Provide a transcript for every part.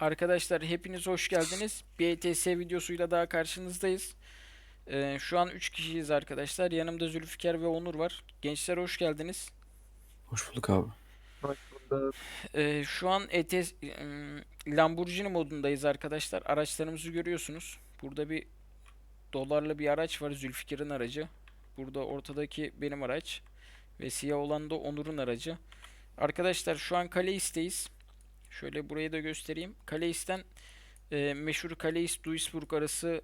Arkadaşlar hepiniz hoş geldiniz. Bir ETS videosuyla daha karşınızdayız. Ee, şu an 3 kişiyiz arkadaşlar. Yanımda Zülfikar ve Onur var. Gençler hoş geldiniz. Hoş bulduk abi. Hoş bulduk. Ee, şu an ETS ım, Lamborghini modundayız arkadaşlar. Araçlarımızı görüyorsunuz. Burada bir dolarlı bir araç var Zülfikar'ın aracı. Burada ortadaki benim araç. Ve siyah olan da Onur'un aracı. Arkadaşlar şu an Kaleis'teyiz. Şöyle burayı da göstereyim. Kaleis'ten e, meşhur Kaleis Duisburg arası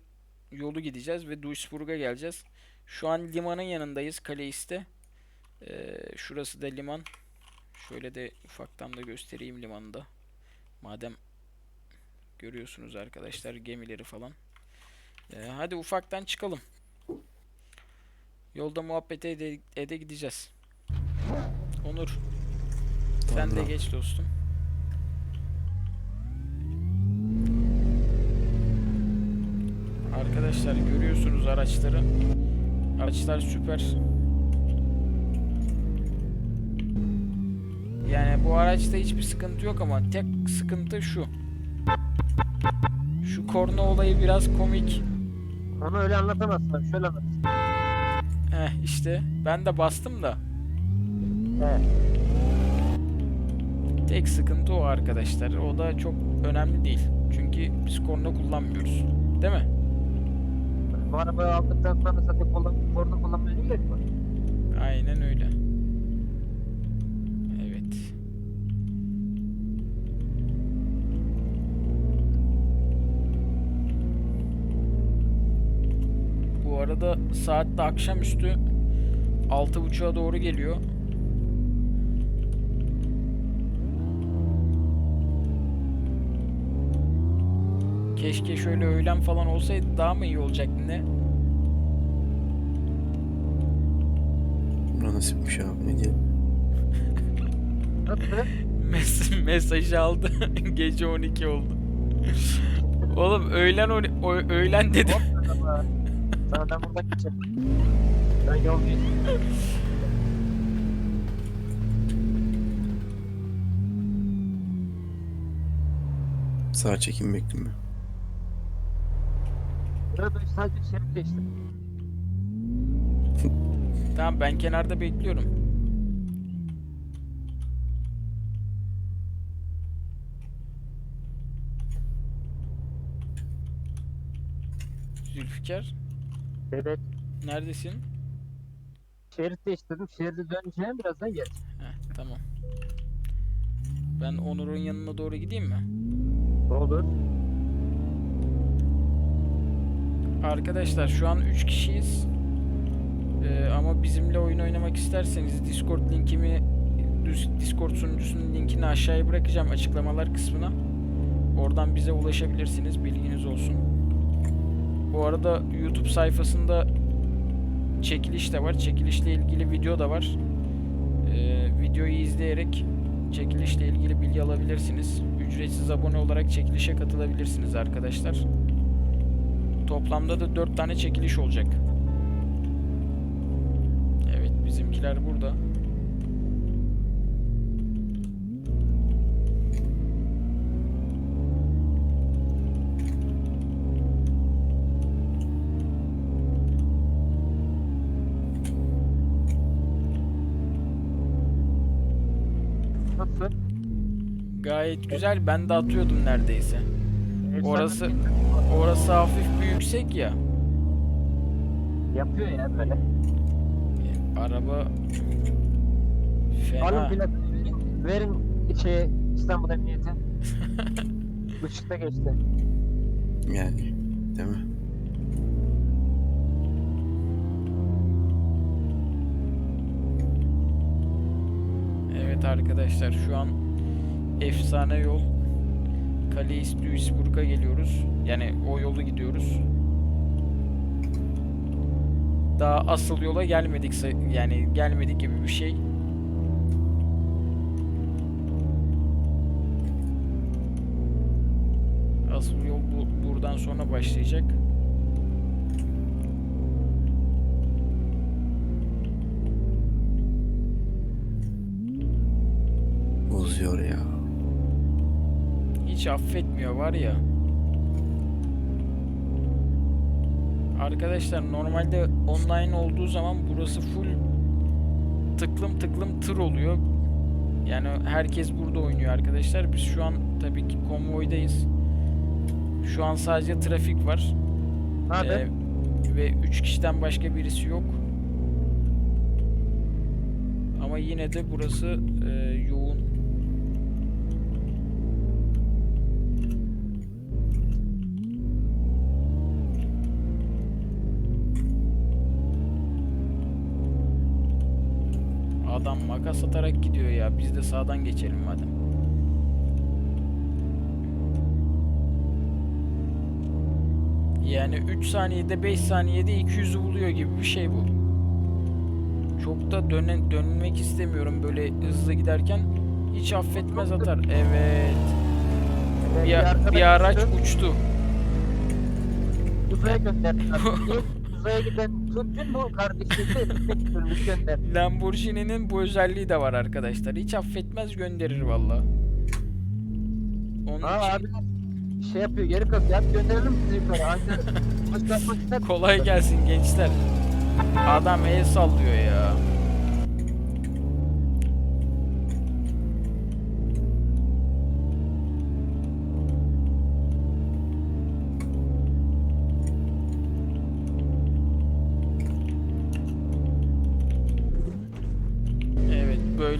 yolu gideceğiz ve Duisburg'a geleceğiz. Şu an limanın yanındayız Kaleis'te. E, şurası da liman. Şöyle de ufaktan da göstereyim limanı da. Madem görüyorsunuz arkadaşlar gemileri falan. E, hadi ufaktan çıkalım. Yolda muhabbete ede, ede gideceğiz. Onur sen de geç dostum. Arkadaşlar görüyorsunuz araçları. Araçlar süper. Yani bu araçta hiçbir sıkıntı yok ama tek sıkıntı şu. Şu korna olayı biraz komik. Onu öyle anlatamazsın. Şöyle anlat. Heh işte ben de bastım da. He. Tek sıkıntı o arkadaşlar. O da çok önemli değil. Çünkü biz korna kullanmıyoruz. Değil mi? Bu arabayı aldıktan sonra zaten kullan, korna kullanmaya gerek var? Aynen öyle. Evet. Bu arada saat de akşamüstü 6.30'a doğru geliyor. Keşke şöyle öğlen falan olsaydı daha mı iyi olacaktı ne? Buna nasipmiş abi ne diyelim. Mes mesajı aldı. Gece 12 oldu. Oğlum öğlen on o- öğlen dedim. Hop araba. Sana ben. Ben yol. Sağ çekim bekleme. Burada sadece şerit değiştim. Tamam ben kenarda bekliyorum. Zülfikar Evet. neredesin? Şerit değiştirdim. Şeride döneceğim. Birazdan gel. Heh, tamam. Ben Onur'un yanına doğru gideyim mi? Olur. Arkadaşlar şu an 3 kişiyiz. Ee, ama bizimle oyun oynamak isterseniz Discord linkimi Dis- Discord sunucusunun linkini aşağıya bırakacağım açıklamalar kısmına. Oradan bize ulaşabilirsiniz. Bilginiz olsun. Bu arada YouTube sayfasında çekiliş de var. Çekilişle ilgili video da var. Ee, videoyu izleyerek çekilişle ilgili bilgi alabilirsiniz. Ücretsiz abone olarak çekilişe katılabilirsiniz arkadaşlar. Toplamda da 4 tane çekiliş olacak. Evet bizimkiler burada. Nasıl? Gayet güzel. Ben de atıyordum neredeyse. Orası- Orası hafif bir yüksek ya. Yapıyor ya böyle. Araba fena. Alın verin. Verin şey İstanbul Emniyeti. Işıkta geçti. Yani değil mi? Evet arkadaşlar şu an efsane yol Kaleis Duisburg'a geliyoruz. Yani o yolu gidiyoruz. Daha asıl yola gelmedik yani gelmedik gibi bir şey. Asıl yol bu, buradan sonra başlayacak. Hiç affetmiyor var ya. Arkadaşlar normalde online olduğu zaman burası full tıklım tıklım tır oluyor. Yani herkes burada oynuyor arkadaşlar. Biz şu an tabii ki konvoydayız. Şu an sadece trafik var. Haber? Ee, ve 3 kişiden başka birisi yok. Ama yine de burası e, Adam makas atarak gidiyor ya. Biz de sağdan geçelim madem. Yani 3 saniyede 5 saniyede 200'ü buluyor gibi bir şey bu. Çok da dönen, dönmek istemiyorum böyle hızlı giderken. Hiç affetmez atar. Evet. Bir, bir araç uçtu. Uzaya gönderdiler. Uzaya giden Türk'ün bu kardeşliği etmek gönder. Lamborghini'nin bu özelliği de var arkadaşlar. Hiç affetmez gönderir valla. Onun Aa için abi şey yapıyor geri kalkıyor. Hadi gönderelim sizi yukarı. Kolay gelsin gençler. Adam el sallıyor ya.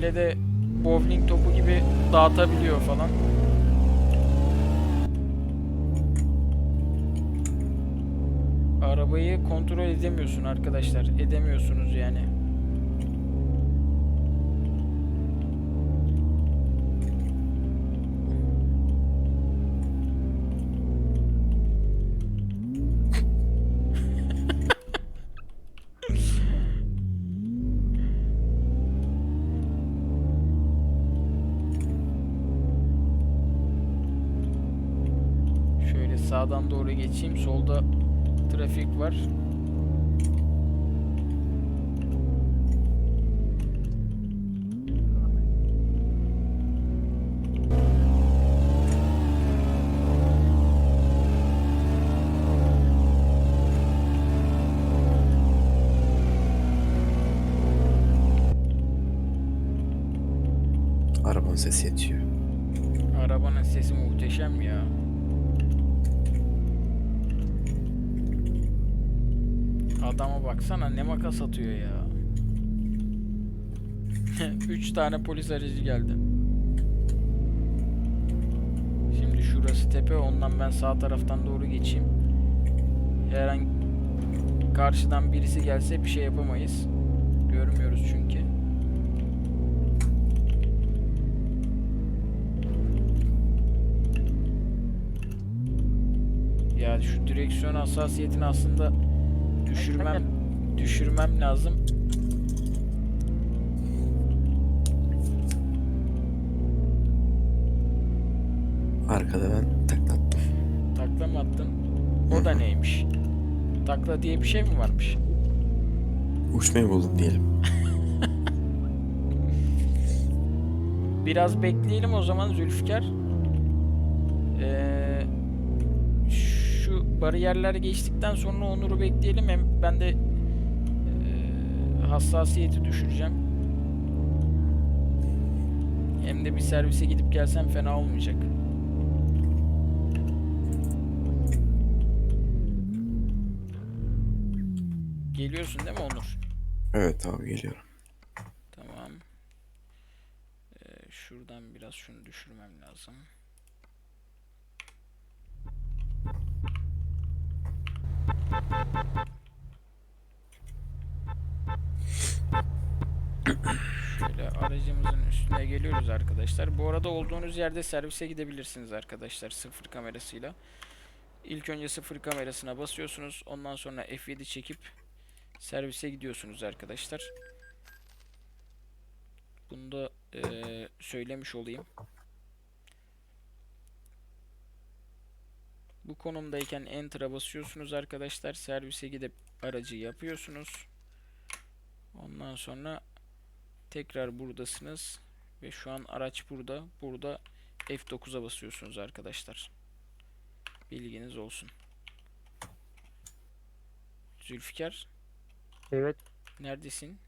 Böyle de bowling topu gibi dağıtabiliyor falan. Arabayı kontrol edemiyorsun arkadaşlar. Edemiyorsunuz yani. Şöyle sağdan doğru geçeyim. Solda trafik var. Arabanın sesi yetiyor. Baksana ne makas atıyor ya. Üç tane polis aracı geldi. Şimdi şurası tepe ondan ben sağ taraftan doğru geçeyim. Herhangi karşıdan birisi gelse bir şey yapamayız. Görmüyoruz çünkü. Ya şu direksiyon hassasiyetini aslında düşürmem düşürmem lazım. Arkada ben taklattım. Takla mı attın? O da neymiş? Takla diye bir şey mi varmış? Uçmayı buldum diyelim. Biraz bekleyelim o zaman Zülfikar. Ee, şu bariyerler geçtikten sonra Onur'u bekleyelim. Hem ben de hassasiyeti düşüreceğim. Hem de bir servise gidip gelsem fena olmayacak. Geliyorsun değil mi Onur? Evet abi geliyorum. Tamam. Ee, şuradan biraz şunu düşürmem lazım. Geliyoruz arkadaşlar. Bu arada olduğunuz yerde servise gidebilirsiniz arkadaşlar sıfır kamerasıyla. İlk önce sıfır kamerasına basıyorsunuz. Ondan sonra F7 çekip servise gidiyorsunuz arkadaşlar. Bunu da eee, söylemiş olayım. Bu konumdayken Enter'a basıyorsunuz arkadaşlar. Servise gidip aracı yapıyorsunuz. Ondan sonra tekrar buradasınız. Ve şu an araç burada. Burada F9'a basıyorsunuz arkadaşlar. Bilginiz olsun. Zülfikar Evet. neredesin?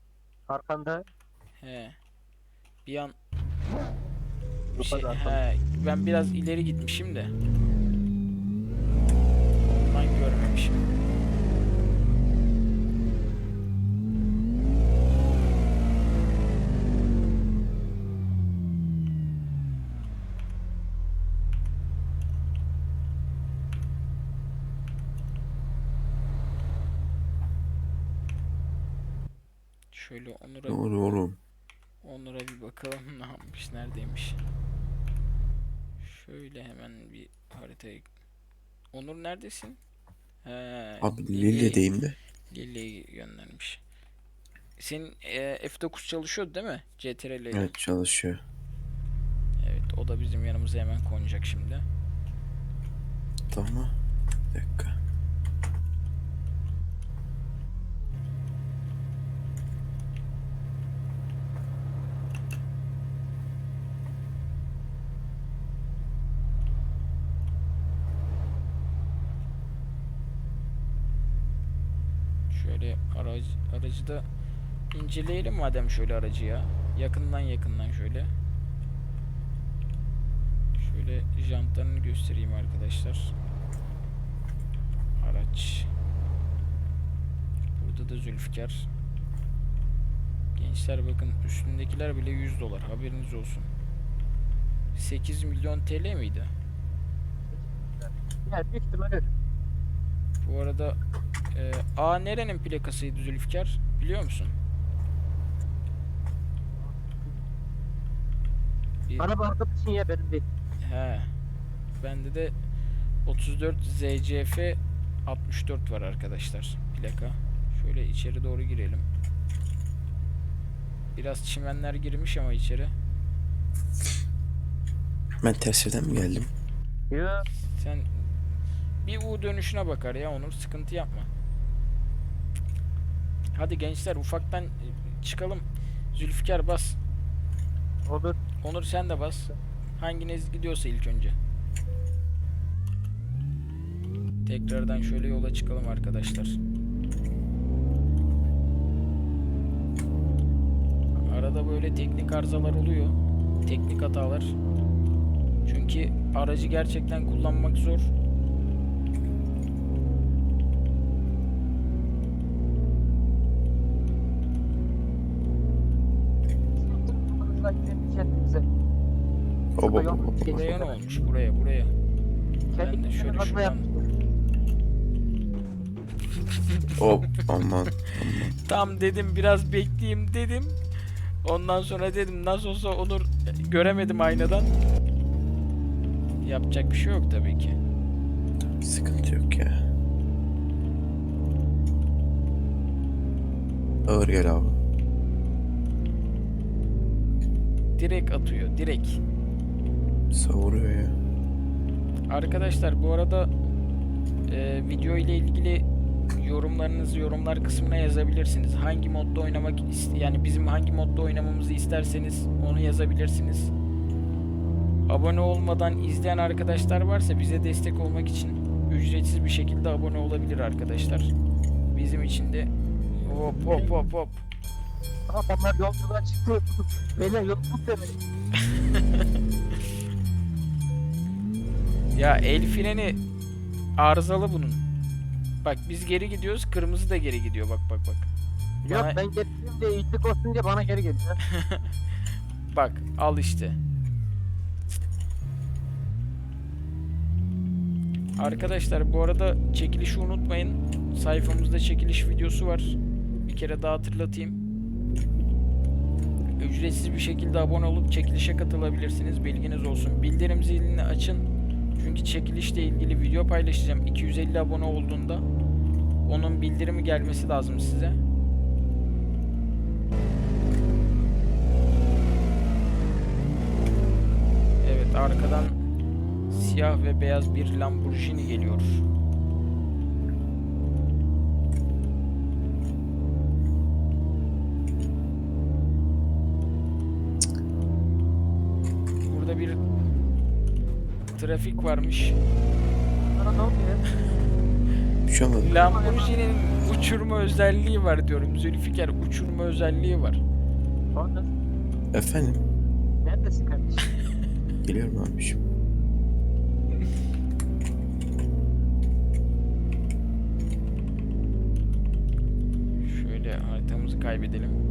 Arkanda. He. Bir an Bu şey, he, ben biraz ileri gitmişim de. Ondan görmemişim. Onur'a Doğru oğlum. Onur'a bir bakalım ne yapmış, neredeymiş. Şöyle hemen bir haritayı... Onur neredesin? He, Abi Lille'deyim de. Lille'ye göndermiş. Senin e, F9 çalışıyordu değil mi? CTRL ile. Evet çalışıyor. Evet, o da bizim yanımıza hemen konacak şimdi. Tamam. Bir dakika. Şöyle aracı, da inceleyelim madem şöyle aracı ya. Yakından yakından şöyle. Şöyle jantlarını göstereyim arkadaşlar. Araç. Burada da Zülfikar. Gençler bakın üstündekiler bile 100 dolar haberiniz olsun. 8 milyon TL miydi? Yani büyük ihtimal öyle. Bu arada e, A nerenin plakasıydı Zülfikar? Biliyor musun? Bir- Araba arkadaşın ya benim değil. He. Bende de 34 ZCF 64 var arkadaşlar plaka. Şöyle içeri doğru girelim. Biraz çimenler girmiş ama içeri. Ben tersiden mi geldim? Yo. Sen bir U dönüşüne bakar ya Onur sıkıntı yapma. Hadi gençler ufaktan e, çıkalım. Zülfikar bas. Olur. Onur sen de bas. Hanginiz gidiyorsa ilk önce. Tekrardan şöyle yola çıkalım arkadaşlar. Arada böyle teknik arızalar oluyor. Teknik hatalar. Çünkü aracı gerçekten kullanmak zor. Hop hop Yok, hop hop. Buraya ne olmuş? Buraya buraya. Kendi Ben de şöyle şuradan-. Hop aman aman. Tam dedim biraz bekleyeyim dedim. Ondan sonra dedim nasıl olsa Onur göremedim aynadan. Yapacak bir şey yok tabii ki. Sıkıntı yok ya. Ağır gel abi. Direkt atıyor, direkt. Savuruyor ya. Arkadaşlar bu arada e, video ile ilgili yorumlarınızı yorumlar kısmına yazabilirsiniz. Hangi modda oynamak ist- yani bizim hangi modda oynamamızı isterseniz onu yazabilirsiniz. Abone olmadan izleyen arkadaşlar varsa bize destek olmak için ücretsiz bir şekilde abone olabilir arkadaşlar. Bizim için de hop hop hop hop. Adamlar yolculuğa çıktı. Beyler yolculuk demek. Ya el freni arızalı bunun. Bak biz geri gidiyoruz, kırmızı da geri gidiyor. Bak bak bak. Yok Bana- ben getirdim diye iyilik olsun diye bana geri geliyor. Bak al işte. Arkadaşlar bu arada çekilişi unutmayın. Sayfamızda çekiliş videosu var. Bir kere daha hatırlatayım. Ücretsiz bir şekilde abone olup çekilişe katılabilirsiniz. Bilginiz olsun. Bildirim zilini açın. Çünkü çekilişle ilgili video paylaşacağım. 250 abone olduğunda onun bildirimi gelmesi lazım size. Evet arkadan siyah ve beyaz bir Lamborghini geliyor. Trafik varmış. Sana ne oluyor? Bir şey olmadı. Lamborghini'nin uçurma özelliği var diyorum. Zülfikar uçurma özelliği var. Onur. Efendim. Neredesin kardeşim? Geliyorum abiciğim. Şöyle haritamızı kaybedelim.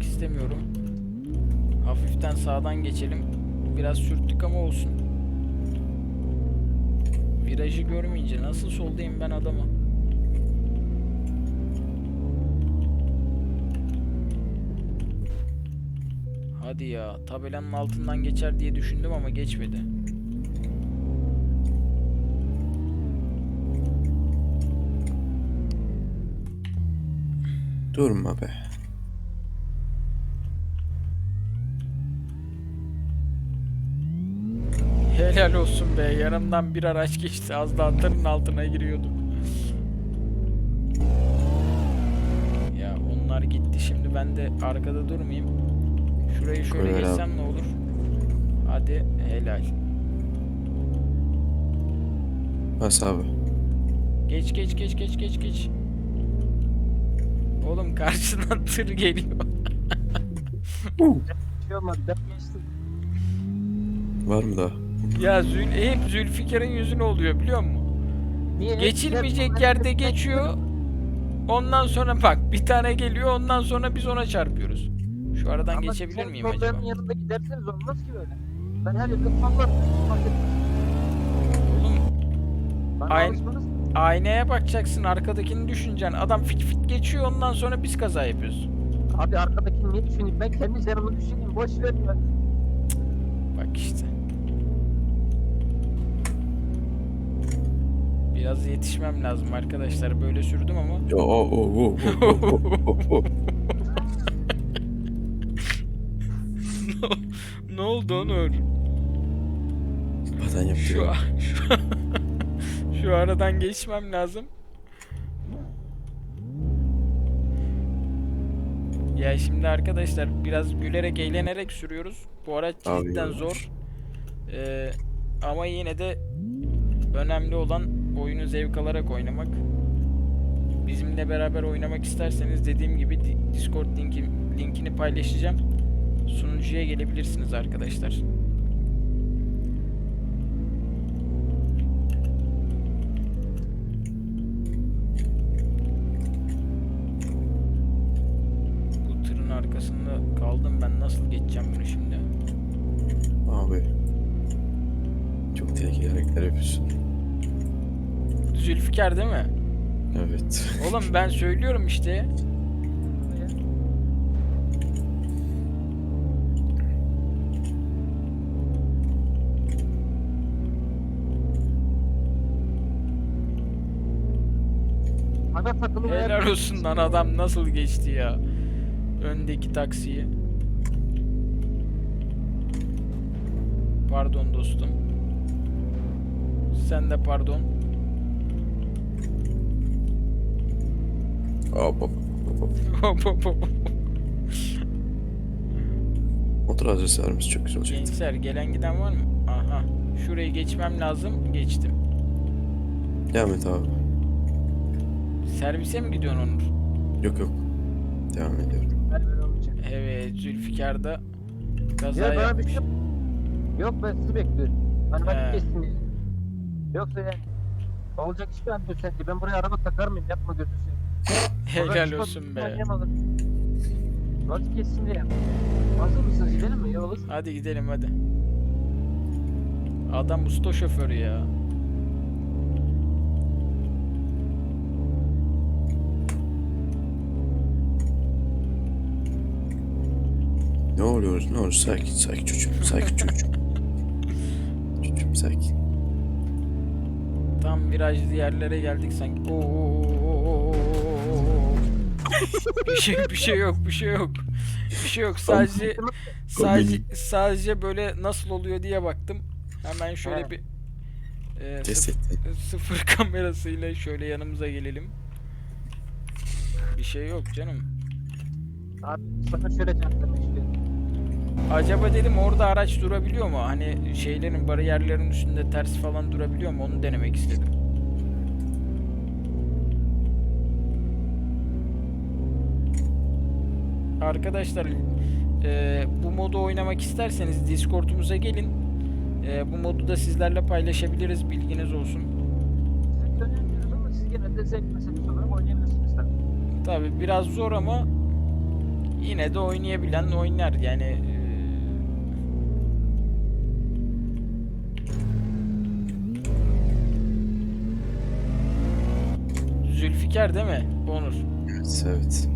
Sollamak istemiyorum. Hafiften sağdan geçelim. Biraz sürttük ama olsun. Virajı görmeyince nasıl soldayım ben adama? Hadi ya, tabelanın altından geçer diye düşündüm ama geçmedi. Durma be. Helal olsun be, yanımdan bir araç geçti, az daha tırın altına giriyordum. Ya onlar gitti, şimdi ben de arkada durmayayım. Şurayı şöyle abi. geçsem ne olur? Hadi, helal. Bas abi. Geç geç geç geç geç geç. Oğlum karşıdan tır geliyor. Var mı daha? Ya Zül hep Zülfikar'ın yüzüne oluyor biliyor musun? Niye? Geçilmeyecek yerde geçiyor. Ondan sonra bak bir tane geliyor ondan sonra biz ona çarpıyoruz. Şu aradan Ama geçebilir miyim acaba? problemin yanında giderseniz olmaz ki böyle. Ben her yerde sallarım. Oğlum aynaya bakacaksın arkadakini düşüneceksin. Adam fit fit geçiyor ondan sonra biz kaza yapıyoruz. Abi arkadakini niye düşüneyim? Ben kendi canımı düşüneyim. Boş ver ya. Bak işte. Biraz yetişmem lazım arkadaşlar. Böyle sürdüm ama. Ya o ne oldu Onur? Paten Şu, yapıyor. şu, şu aradan geçmem lazım. Ya şimdi arkadaşlar biraz gülerek eğlenerek sürüyoruz. Bu araç Abi cidden yavaş. zor. Ee, ama yine de önemli olan oyunu zevk alarak oynamak. Bizimle beraber oynamak isterseniz dediğim gibi di- Discord linki, linkini paylaşacağım. Sunucuya gelebilirsiniz arkadaşlar. Bu tırın arkasında kaldım ben nasıl geçeceğim bunu şimdi? Abi. Çok tehlikeli hareketler yapıyorsun. Zülfikar değil mi? Evet. Oğlum ben söylüyorum işte. Bana takılı Helal olsun lan adam nasıl geçti ya. Öndeki taksiyi. Pardon dostum. Sen de pardon. Hop hop hop hop. Hop, hop, hop. Motor çok güzel olacak. Gençler gelen giden var mı? Aha. Şurayı geçmem lazım. Geçtim. Devam et abi. Servise mi gidiyorsun Onur? Yok yok. Devam ediyorum. Ben. Evet Zülfikar da kaza Ya bana bir yapmış. şey Yok ben sizi bekliyorum. Hani He. vakit geçsin diye. Yoksa yani olacak iş sen? Ben buraya araba takar mıyım? Yapma gözünü seveyim. Helal olsun be. Vakit geçsin diye. Hazır mısınız? Gidelim mi? İyi olur. Hadi gidelim hadi. Adam usta şoförü ya. Ne oluyoruz? Ne olur sakin sakin çocuğum. Sakin çocuğum. çocuğum sakin. Tam virajlı yerlere geldik sanki. Oo, bir şey bir şey yok bir şey yok. Bir şey yok sadece sadece sadece böyle nasıl oluyor diye baktım. Hemen şöyle bir e, Test sıf- etti. sıfır kamerasıyla şöyle yanımıza gelelim. Bir şey yok canım. Abi sana şöyle cevap istiyorum. Acaba dedim orada araç durabiliyor mu? Hani şeylerin bariyerlerin üstünde ters falan durabiliyor mu? Onu denemek istedim. Arkadaşlar e, bu modu oynamak isterseniz Discord'umuza gelin. E, bu modu da sizlerle paylaşabiliriz. Bilginiz olsun. Biz önermiyoruz ama siz gene de zevk meselesi olarak oynayabilirsiniz tabii. Tabi biraz zor ama yine de oynayabilen oynar yani. e, Zülfikar değil mi? Onur. Evet, evet.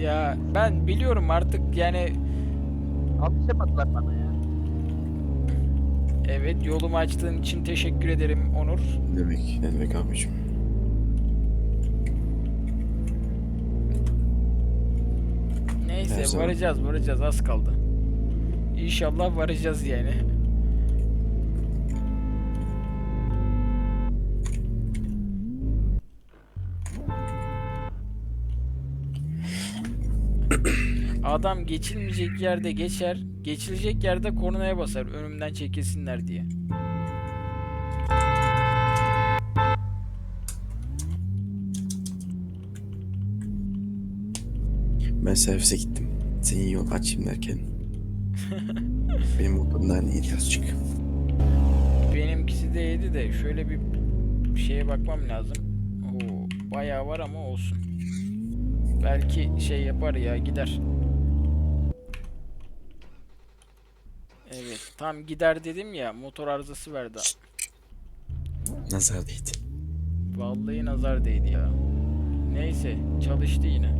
Ya ben biliyorum artık yani Alışamadılar bana ya. evet yolumu açtığın için teşekkür ederim Onur. Ne demek? Ne demek abicim? Her Neyse zaman. varacağız varacağız az kaldı. İnşallah varacağız yani. Adam geçilmeyecek yerde geçer, geçilecek yerde kornaya basar önümden çekilsinler diye. Ben servise gittim. Senin yol açayım derken. Benim motorumdan iyiydi azıcık. Benimkisi de yedi de şöyle bir şeye bakmam lazım. Oo, bayağı var ama olsun. Belki şey yapar ya gider. Evet tam gider dedim ya motor arızası verdi. Nazar değdi. Vallahi nazar değdi ya. Neyse çalıştı yine.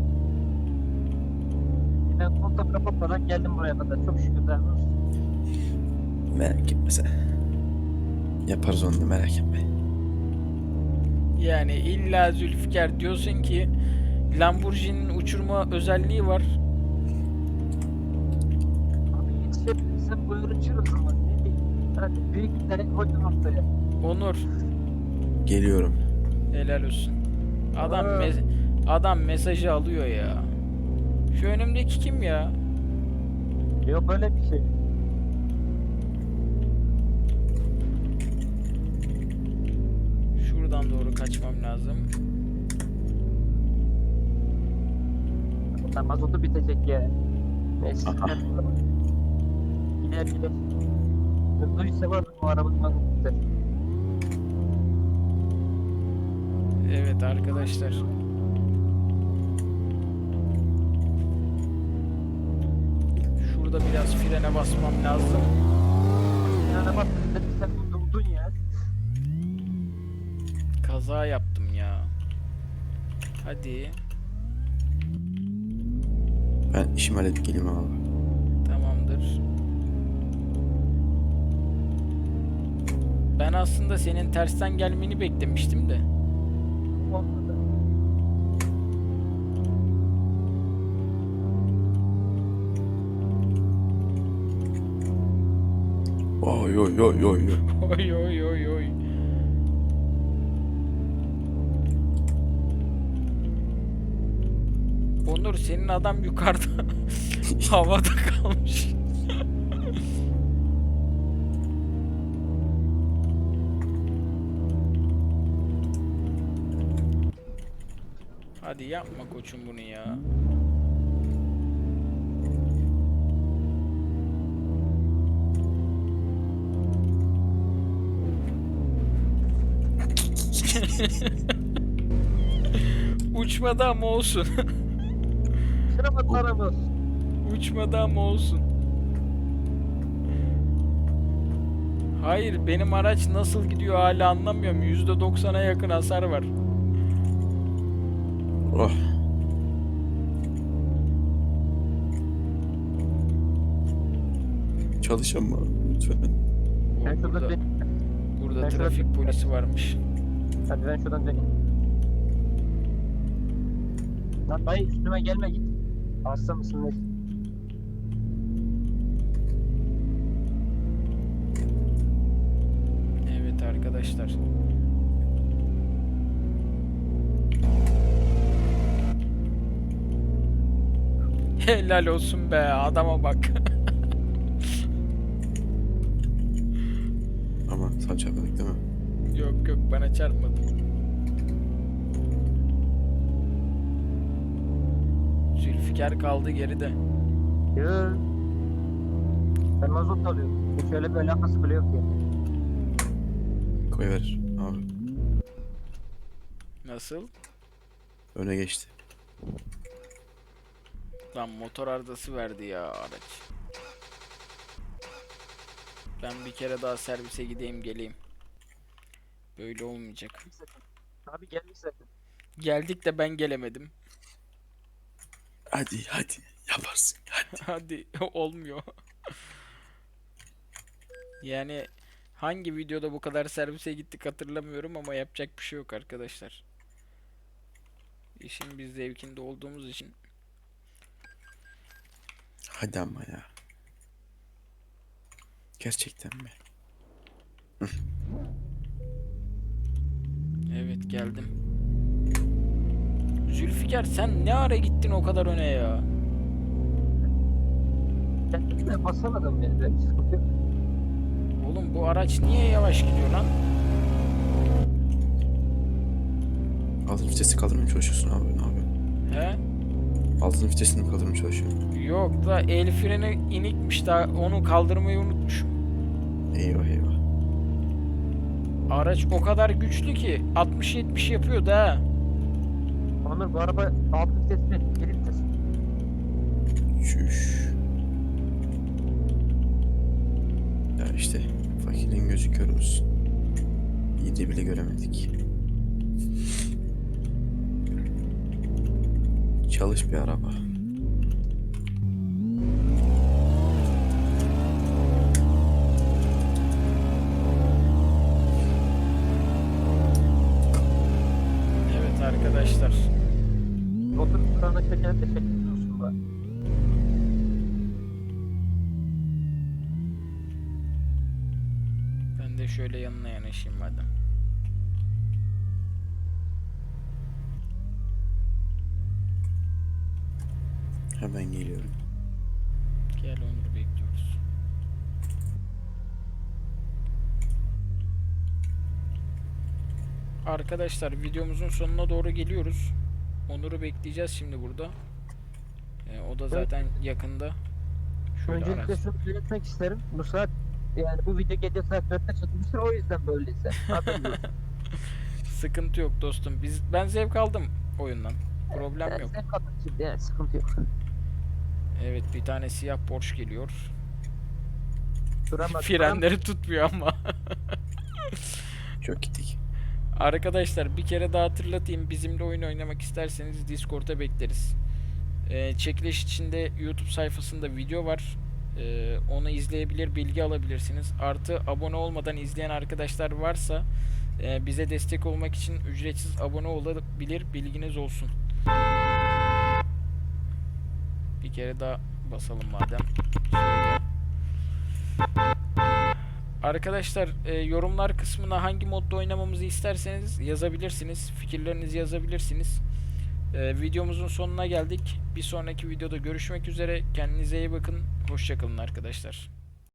Yine koltuk kapatmadan geldim buraya kadar. Çok şükür daha olsun. Merak etme sen. Yaparız onu da merak etme. Yani illa Zülfikar diyorsun ki Lamborghini'nin uçurma özelliği var. O zaman. Ne diyeyim? Hadi büyükleri koydum haftaya. Onur Geliyorum. helal olsun. Adam me- adam mesajı alıyor ya. Şu önümdeki kim ya? Yok böyle bir şey. Şuradan doğru kaçmam lazım. Bundan mazotu bitecek ya. Neyse. Aha. Gider gider. Hızlıysa var bu arabanın biter. Evet arkadaşlar. Şurada biraz frene basmam lazım. Bak dedim sen durdun ya. Kaza yaptım ya. Hadi. Ben işimi halledip geleyim abi. Tamamdır. Ben aslında senin tersten gelmeni beklemiştim de. Olmadı. Oy oy oy oy oy. Oy oy oy oy. Onur senin adam yukarıda havada kalmış. Hadi yapma koçum bunu ya. Uçmadı ama olsun. Arabası. Uçmadı ama olsun. Hayır benim araç nasıl gidiyor hala anlamıyorum. %90'a yakın hasar var. Oh. Çalışan mı lütfen? Ben burada, burada Ben şuradan- trafik polisi varmış. Hadi ben şuradan döneyim. Lan dayı üstüme gelme git. Hasta mısın ne? Evet arkadaşlar. Helal olsun be adama bak. Ama sana çarpmadık değil mi? yok yok bana çarpmadı. Zülfikar kaldı geride. Yoo. Ben mazot alıyorum. Hiç öyle bir alakası bile yok ya. Koyver abi. Nasıl? Öne geçti. Lan motor ardası verdi ya araç. Ben bir kere daha servise gideyim geleyim. Böyle olmayacak. Abi gelmiş zaten. Geldik de ben gelemedim. Hadi hadi yaparsın hadi. Hadi olmuyor. yani hangi videoda bu kadar servise gittik hatırlamıyorum ama yapacak bir şey yok arkadaşlar. İşin biz zevkinde olduğumuz için Hadi ama ya. Gerçekten mi? evet geldim. Zülfikar sen ne ara gittin o kadar öne ya? Kendime basamadım yani. Ben hiç sıkıntı yok. Oğlum bu araç niye yavaş gidiyor lan? Altın vitesi kaldırmaya çalışıyorsun abi ne yapıyorsun? He? Altın vitesini mi kaldırmaya çalışıyorsun? Yok da el freni inikmiş daha onu kaldırmayı unutmuşum. Eyvah eyvah. Araç o kadar güçlü ki 60-70 yapıyor da. Onur bu araba altı vitesli. Geri vites. Çüş. Ya işte fakirin gözü kör olsun. İyi de bile göremedik. Çalış bir araba. Çeken teşekkür olsun bana. Ben de şöyle yanına yanaşayım madem. Hemen geliyorum. Gel Onur'u bekliyoruz. Arkadaşlar videomuzun sonuna doğru geliyoruz. Onur'u bekleyeceğiz şimdi burada. Ee, o da zaten yakında. Şöyle Öncelikle araç. şunu belirtmek isterim. Bu saat yani bu video gece saat 4'te çekilmiştir o yüzden böyleyse. Sıkıntı yok dostum. Biz ben zevk aldım oyundan. Problem Yani yok. sen kadın şimdi yani sıkıntı yok. Evet bir tane siyah Porsche geliyor. Duramadım. Frenleri tutmuyor ama. Çok gittik. Arkadaşlar bir kere daha hatırlatayım. Bizimle oyun oynamak isterseniz Discord'a bekleriz. Ee, çekiliş içinde YouTube sayfasında video var. Ee, onu izleyebilir, bilgi alabilirsiniz. Artı abone olmadan izleyen arkadaşlar varsa e, bize destek olmak için ücretsiz abone olabilir. Bilginiz olsun. Bir kere daha basalım madem. Şöyle. Arkadaşlar e, yorumlar kısmına hangi modda oynamamızı isterseniz yazabilirsiniz. Fikirlerinizi yazabilirsiniz. E, videomuzun sonuna geldik. Bir sonraki videoda görüşmek üzere. Kendinize iyi bakın. Hoşçakalın arkadaşlar.